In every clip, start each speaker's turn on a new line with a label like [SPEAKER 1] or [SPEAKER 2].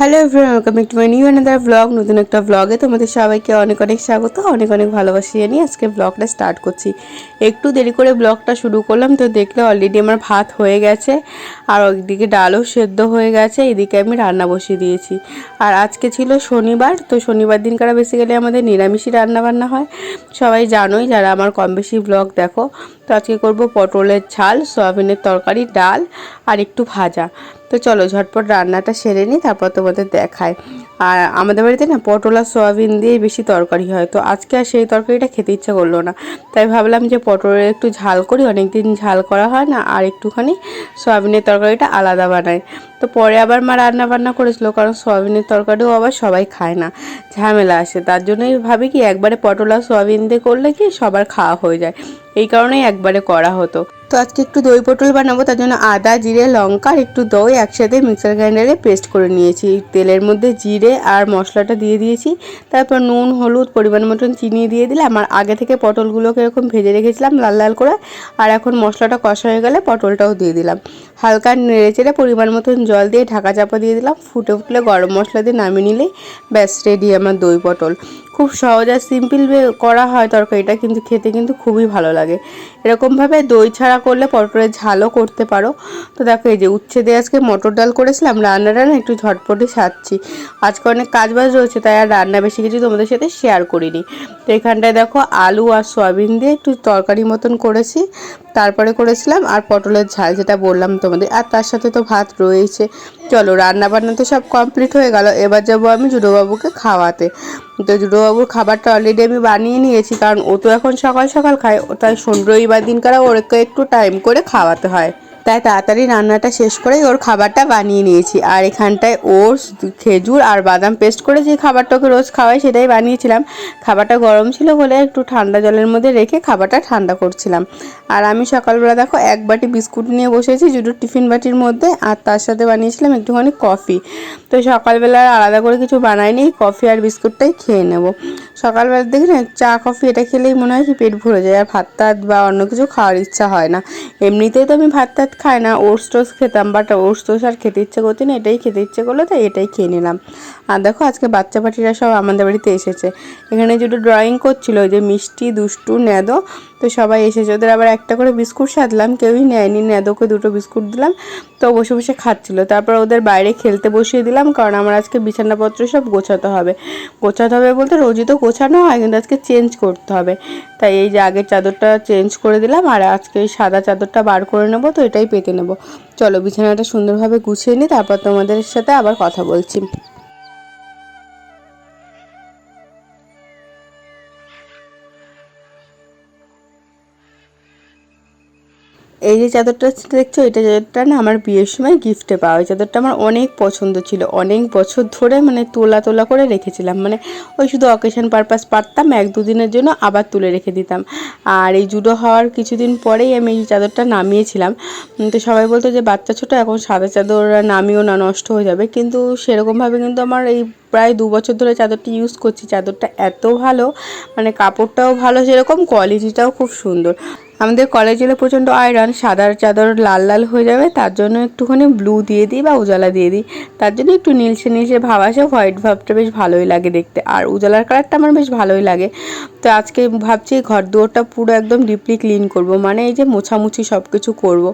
[SPEAKER 1] Hello everyone welcome back to my new another blog নতুন একটা ব্লগে তোমাদের সবাইকে অনেক অনেক স্বাগত, অনেক অনেক ভালোবাসি জানিয়ে আজকে ব্লগটা স্টার্ট করছি। একটু দেরি করে ব্লগটা শুরু করলাম, তো দেখলে অলরেডি আমার ভাত হয়ে গেছে, আর ওইদিকে ডালও সেদ্ধ হয়ে গেছে, এদিকে আমি রান্না বসিয়ে দিয়েছি। আর আজকে ছিল শনিবার, তো শনিবার দিন দিনকার বেসিক্যালি আমাদের নিরামিষই রান্নাবান্না হয়। সবাই জানোই, যারা আমার কম বেশি ব্লগ দেখো, তো আজকে করব পটলের ঝাল, সয়াবিনের তরকারি, ডাল, আর একটু ভাজা। তো চলো ঝটপট রান্নাটা সেরে নিই, তারপর তোমাদের দেখায় আর আমাদের বাড়িতে না পটল আর সোয়াবিন দিয়েই বেশি তরকারি হয়, তো আজকে আর সেই তরকারিটা খেতে ইচ্ছা করল না। তাই ভাবলাম যে পটলের একটু ঝাল করি, অনেকদিন ঝাল করা হয় না, আর একটুখানি সোয়াবিনের তরকারিটা আলাদা বানাই। তো পরে আবার মা রান্না বান্না করেছিল, কারণ সয়াবিনের তরকারিও আবার সবাই খায় না, ঝামেলা আসে। তার জন্যই ভাবি কি, একবারে পটল আর সয়াবিন দিয়ে করলে কি সবার খাওয়া হয়ে যায়। এই কারণেই একবারে করা হতো। তো আজকে একটু দই পটল বানাবো, তার জন্য আদা, জিরে, লঙ্কা, আর একটু দই একসাথে মিক্সার গ্রাইন্ডারে পেস্ট করে নিয়েছি। তেলের মধ্যে জিরে আর মশলাটা দিয়ে দিয়েছি। তারপর নুন, হলুদ, পরিমাণ মতন চিনি দিয়ে দিলাম আর আগে থেকে পটলগুলোকে এরকম ভেজে রেখেছিলাম লাল লাল করে, আর এখন মশলাটা কষা হয়ে গেলে পটলটাও দিয়ে দিলাম। হালকা নেড়ে চেড়ে পরিমাণ মতন জল দিয়ে ঢাকা চাপা দিয়ে দিলাম। ফুটে ফুটলে গরম মশলা দিয়ে নামিয়ে নিলেই ব্যাস রেডি আমার দই পটল। খুব সহজ আর সিম্পল করা হয় তরকারিটা, কিন্তু খেতে কিন্তু খুবই ভালো লাগে। এরকমভাবে দই ছাড়া করলে পটলের ঝালও করতে পারো। তো দেখো, এই যে উচ্ছে দিয়ে আজকে মটর ডাল করেছিলাম, রান্না রান্না একটু ঝটপটে সারছি। আজকে অনেক কাজ বাজ রয়েছে, তাই আর রান্না বেশি কিছু তোমাদের সাথে শেয়ার করিনি। তো এখানটায় দেখো আলু আর সয়াবিন দিয়ে একটু তরকারি মতন করেছি। তারপরে করেছিলাম আর পটলের ঝাল যেটা বললাম তোমাদের। আর তার সাথে তো ভাত রয়েছে। চলো রান্না বান্না তো সব কমপ্লিট হয়ে গেল। এবার যাব আমি জুডোবাবুকে খাওয়াতে। তো জুডোবাবুর খাবারটা অলরেডি আমি বানিয়ে নিয়েছি, কারণ ও তো এখন সকাল সকাল খায়। তাই রবিবার দিনকার ওরকে একটু টাইম করে খাওয়াতে হয়। তাই তাড়াতাড়ি রান্নাটা শেষ করেই ওর খাবারটা বানিয়ে নিয়েছি। আর এখানটায় ওটস, খেজুর আর বাদাম পেস্ট করে যে খাবারটা ওকে রোজ খাওয়াই সেটাই বানিয়েছিলাম। খাবারটা গরম ছিল বলে একটু ঠান্ডা জলের মধ্যে রেখে খাবারটা ঠান্ডা করছিলাম। আর আমি সকালবেলা দেখো এক বাটি বিস্কুট নিয়ে বসেছি জুডোর টিফিন বাটির মধ্যে, আর তার সাথে বানিয়েছিলাম একটুখানি কফি। তো সকালবেলা আর আলাদা করে কিছু বানাইনি, কফি আর বিস্কুটটাই খেয়ে নেব। সকালবেলা দেখি না চা, কফি এটা খেলেই মনে হয় কি পেট ভরে যায়, আর ভাত টাত বা অন্য কিছু খাওয়ার ইচ্ছা হয় না। এমনিতেই তো আমি ভাত টাত খাই না, ওটস টোস খেতাম বাট ওটস টোস আর খেতে ইচ্ছে করতে না এটাই খেতে ইচ্ছে করল, তাই এটাই খেয়ে নিলাম। আর দেখো, আজকে বাচ্চা পাটিরা সব আমাদের বাড়িতে এসেছে। এখানে যেটা ড্রয়িং করছিল যে মিষ্টি, দুষ্টু ন্যাদো তো সবাই এসেছে, ওদের আবার একটা করে বিস্কুট সাধলাম, কেউই নেয়নি ন্যাদোকে দুটো বিস্কুট দিলাম, তো বসে বসে খাচ্ছিলো। তারপর ওদের বাইরে খেলতে বসিয়ে দিলাম, কারণ আমার আজকে বিছানাপত্র সব গোছাতে হবে। গোছাতে হবে বলতে রোজই তো গোছানো হয়, কিন্তু আজকে চেঞ্জ করতে হবে। তাই এই যে আগের চাদরটা চেঞ্জ করে দিলাম, আর আজকে সাদা চাদরটা বার করে নেব, তো পেতে নেব। চলো বিছানাটা সুন্দরভাবে গুছিয়ে নিই তারপর তোমাদের সাথে আবার কথা বলছি। এই যে চাদরটা দেখছ, এটা চাদরটা না আমার বিয়ের সময় গিফটে পাওয়া চাদরটা আমার অনেক পছন্দ ছিল। অনেক বছর ধরে মানে তোলা তোলা করে রেখেছিলাম। মানে ওই শুধু অকেশন পারপাস পারতাম, এক দুদিনের জন্য আবার তুলে রেখে দিতাম। আর এই জুডো হওয়ার কিছুদিন পরেই আমি এই চাদরটা নামিয়েছিলাম। তো সবাই বলতো যে, বাচ্চা ছোটো, এখন সাদা চাদর নামিও না, নষ্ট হয়ে যাবে। কিন্তু সেরকমভাবে কিন্তু আমার এই প্রায় দু বছর ধরে চাদরটি ইউজ করছি। চাদরটা এত ভালো মানে কাপড়টাও ভালো, সেরকম কোয়ালিটিটাও খুব সুন্দর। আমাদের কলেজ এলে প্রচণ্ড আয়রন, সাদার চাদর লাল লাল হয়ে যাবে, তার জন্য একটুখানি ব্লু দিয়ে দিই বা উজালা দিয়ে দিই। তার জন্য একটু নীলসে নীলসে ভাব আসে হোয়াইট ভাবটা বেশ ভালোই লাগে দেখতে। আর উজালার কালারটা আমার বেশ ভালোই লাগে। তো আজকে ভাবছি ঘর দুয়ারটা পুরো একদম ডিপলি ক্লিন করব মানে এই যে মোছামুছি সব কিছু করব।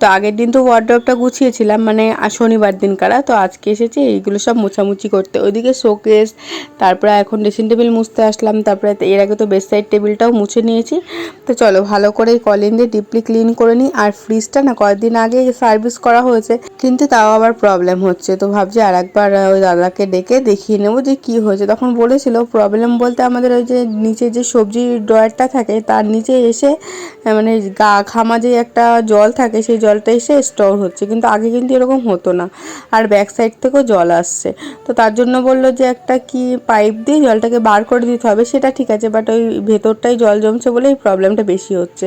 [SPEAKER 1] তো আগের দিন তো ওয়ার্ড্রপটা গুছিয়েছিলাম মানে শনিবার দিন কারা তো আজকে এসেছে এইগুলো সব মোছামুছি করতে। ওইদিকে শোকেস তারপরে এখন ড্রেসিং টেবিল মুছতে আসলাম, তারপরে এর আগে তো বেস্ট সাইড টেবিলটাও মুছে নিয়েছি। তো চলো ভালো করে কলিন দিয়ে ডিপলি ক্লিন করে নিই। আর ফ্রিজটা না কয়েকদিন আগে সার্ভিস করা হয়েছে, কিন্তু তাও আবার প্রবলেম হচ্ছে। তো ভাবছি আর একবার ওই দাদাকে ডেকে দেখিয়ে নেব যে কি হয়েছে। তখন বলেছিল প্রবলেম বলতে আমাদের ওই যে নিচে যে সবজি ড্রয়ারটা থাকে, তার নিচে এসে মানে গা ঘামা যে একটা জল থাকে, সেই জলটা এসে স্টোর হচ্ছে। কিন্তু আগে কিন্তু এরকম হতো না। আর ব্যাক সাইড থেকেও জল আসছে। তো তার জন্য বলল যে একটা কি পাইপ দিয়ে জলটাকে বার করে দিতে হবে, সেটা ঠিক আছে বাট ওই ভেতরটাই জল জমছে বলেই প্রবলেমটা বেশি হচ্ছে।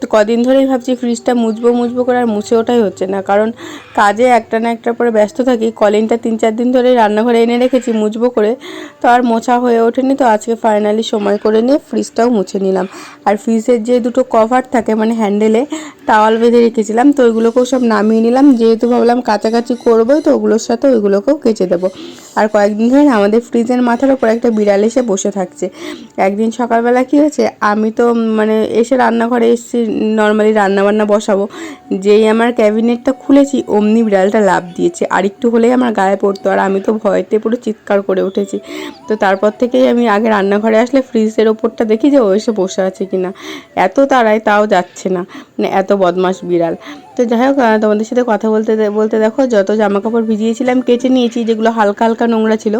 [SPEAKER 1] তো কদিন ধরেই ভাবছি ফ্রিজটা মুছবো মুছবো করে আর মুছে ওঠাই হচ্ছে না। কারণ কাজে একটা না একটা পরে ব্যস্ত থাকি। কলিংটা তিন চার দিন ধরেই রান্নাঘরে এনে রেখেছি, মুছবো করে। তো আর মোছা হয়ে ওঠেনি, তো আজকে ফাইনালি সময় করে নিয়ে ফ্রিজটাও মুছে নিলাম। আর ফ্রিজের যে দুটো কভার থাকে মানে হ্যান্ডেলে টাওয়াল বেঁধে রেখেছিলাম, তো ওইগুলোকেও সব নামিয়ে নিলাম। যেহেতু ভাবলাম কাছাকাছি করবোই, তো ওগুলোর সাথে ওইগুলোকেও কেচে দেবো। আর কয়েকদিন ধরে আমাদের ফ্রিজের মাথার ওপর একটা বিড়াল এসে বসে থাকছে। একদিন সকালবেলা কী হয়েছে, আমি তো মানে এসে রান্নাঘরে এসেছি নর্মালি রান্নাবান্না বসাবো। যেই আমার ক্যাবিনেটটা খুলেছি, অমনি বিড়ালটা লাভ দিয়েছে। আর একটু হলেই আমার গায়ে পড়তো, আর আমি তো ভয়তে পুরো চিৎকার করে উঠেছি। তো তারপর থেকেই আমি আগে রান্নাঘরে আসলে ফ্রিজের ওপরটা দেখি যে ও এসে বসে আছে কিনা। এত তাড়ায় তাও যাচ্ছে না। মানে এত বদমাস বিড়াল। তো যাই হোক তোমাদের সাথে কথা বলতে বলতে দেখো, যত জামা কাপড় ভিজিয়েছিলাম কেচে নিয়েছি, যেগুলো হালকা হালকা নোংরা ছিল,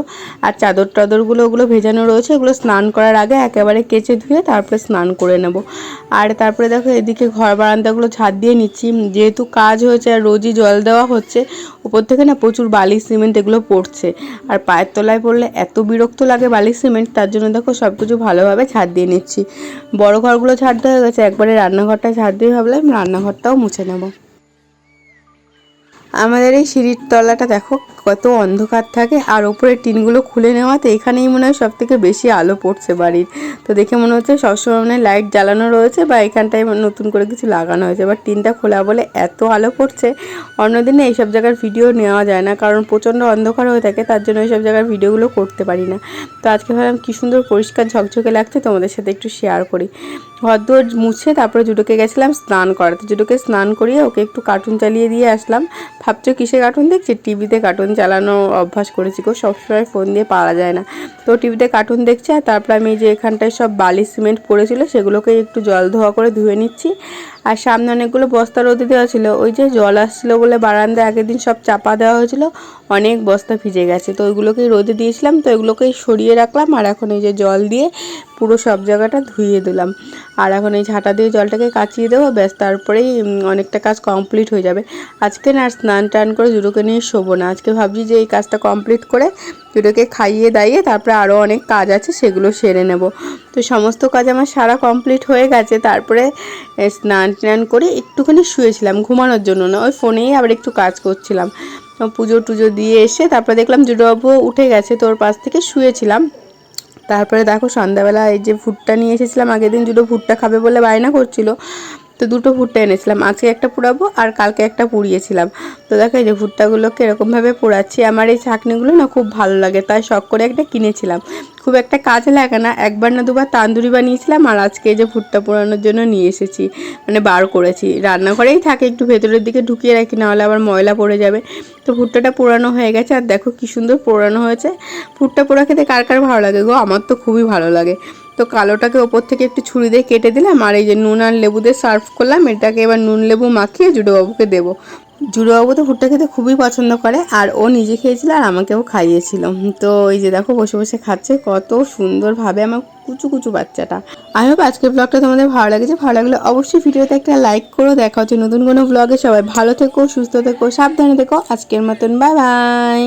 [SPEAKER 1] আর চাদর টাদরগুলো, ওগুলো ভেজানো রয়েছে, ওগুলো স্নান করার আগে একেবারে কেচে ধুয়ে তারপরে স্নান করে নেব। আর তারপরে দেখো, এদিকে ঘর বারান্দাগুলো ঝাড় দিয়ে নিচ্ছি, যেহেতু কাজ হয়েছে আর রোজই জল দেওয়া হচ্ছে, উপর থেকে না প্রচুর বালি সিমেন্ট এগুলো পড়ছে। আর পায়ের তলায় পড়লে এত বিরক্ত লাগে বালি সিমেন্ট, তার জন্য দেখো সব কিছু ভালোভাবে ঝাড় দিয়ে নিচ্ছি। বড় ঘরগুলো দেওয়া হয়ে গেছে, একবারে রান্নাঘরটা ছাড় দিয়ে ভাবলাম রান্নাঘরটাও মুছে নেব। আমাদের এই সিঁড়ির তলাটা দেখো, কত অন্ধকার থাকে। আর ওপরে টিনগুলো খুলে নেওয়াতে এখানেই মনে হয় সব থেকে বেশি আলো পড়ছে বাড়ির। তো দেখে মনে হচ্ছে সবসময় মনে লাইট জ্বালানো রয়েছে বা এখানটায় নতুন করে কিছু লাগানো হয়েছে। এবার টিনটা খোলা বলে এত আলো পড়ছে, অন্যদিনে এইসব জায়গার ভিডিও নেওয়া যায় না, কারণ প্রচণ্ড অন্ধকার হয়ে থাকে, তার জন্য এইসব জায়গার ভিডিওগুলো করতে পারি না। তো আজকে ভাবলাম কী সুন্দর পরিষ্কার ঝকঝকে লাগছে, তোমাদের সাথে একটু শেয়ার করি। ঘরদোর মুছে তারপরে জুটোকে গেছিলাম স্নান করাতে। জুটোকে স্নান করিয়ে ওকে একটু কার্টুন চালিয়ে দিয়ে আসলাম। ভাবছ কিসে কার্টুন দেখছি? টিভিতে কার্টুন চালানো অভ্যাস করেছি গো, সবসময় ফোন দিয়ে পারা যায় না। তো টিভিতে কার্টুন দেখছি আর তারপর আমি যে এখানটায় সব বালি সিমেন্ট পড়েছিল, সেগুলোকে একটু জল ধোয়া করে ধুয়ে নিচ্ছি। আর সামনে অনেকগুলো বস্তা রোদে দেওয়া ছিল। ওই যে জল আসছিল বলে বারান্দায় আগের দিন সব চাপা দেওয়া হয়েছিল। অনেক বস্তা ভিজে গেছে। তো ওইগুলোকেই রোদে দিয়েছিলাম। তো ওইগুলোকেই সরিয়ে রাখলাম আর এখন এই যে জল দিয়ে পুরো সব জায়গাটা ধুইয়ে দিলাম। আর এখন এই ঝাঁটা দিয়ে জলটাকে কাচিয়ে দেবো। ব্যাস, তারপরেই অনেকটা কাজ কমপ্লিট হয়ে যাবে। আজকে না স্নান টান করে জুডোকে নিয়ে শোবো না। আজকে ভাবছি যে এই কাজটা কমপ্লিট করে জুডোকে খাইয়ে দাইয়ে তারপরে আরও অনেক কাজ আছে, সেগুলো সেরে নেব। তো সমস্ত কাজ আমার সারা কমপ্লিট হয়ে গেছে, তারপরে স্নান টান করে একটুখানি শুয়েছিলাম, ঘুমানোর জন্য না, ওই ফোনেই আবার একটু কাজ করছিলাম। পুজো টুজো দিয়ে এসে তারপরে দেখলাম জুডোবাবু উঠে গেছে তোর পাশ থেকে শুয়েছিলাম। তারপরে দেখো সন্ধ্যাবেলা এই যে ভুট্টা নিয়ে এসেছিলাম, আগের দিন দুটো ভুট্টা খাবে বলে বায়না করছিল। তো দুটো ভুট্টা এনেছিলাম। আজকে একটা পুড়াবো আর কালকে একটা পুড়িয়েছিলাম। তো দেখো এই যে ভুট্টাগুলোকে এরকমভাবে পোড়াচ্ছি। আমার এই চাটনিগুলো না খুব ভালো লাগে, তাই শখ করে একটা কিনেছিলাম। খুব একটা কাজে লাগে না, একবার না দুবার তান্দুরি বানিয়েছিলাম আর আজকে এই যে ভুট্টা পোড়ানোর জন্য নিয়ে এসেছি মানে বার করেছি। রান্নাঘরেই থাকে, একটু ভেতরের দিকে ঢুকিয়ে রাখি, নাহলে আবার ময়লা পড়ে যাবে। তো ভুট্টাটা পোড়ানো হয়ে গেছে আর দেখো কি সুন্দর পোড়ানো হয়েছে। ভুট্টা পোড়া খেতে কার কার ভালো লাগে গো? আমার তো খুবই ভালো লাগে। তো কালোটাকে ওপর থেকে একটু ছুরি দিয়ে কেটে দিলাম, আর এই যে নুন আর লেবু দিয়ে সার্ভ করলাম, এটাকে এবার নুন লেবু মাখিয়ে জুডোবাবুকে দেবো। জুড়োবাবু তো ভুট্টা খেতে খুবই পছন্দ করে, আর ও নিজে খেয়েছিল আর আমাকেও খাইয়েছিল। তো এই যে দেখো বসে বসে খাচ্ছে, কত সুন্দরভাবে আমার কুচু কুচু বাচ্চাটা। আই হোপ আজকের ব্লগটা তোমাদের ভালো লেগেছে, ভালো লাগলে অবশ্যই ভিডিওতে একটা লাইক করো, দেখা হচ্ছে নতুন কোনো ব্লগে সবাই ভালো থেকো, সুস্থ থেকো, সাবধানে থেকো, আজকের মতন বাই বাই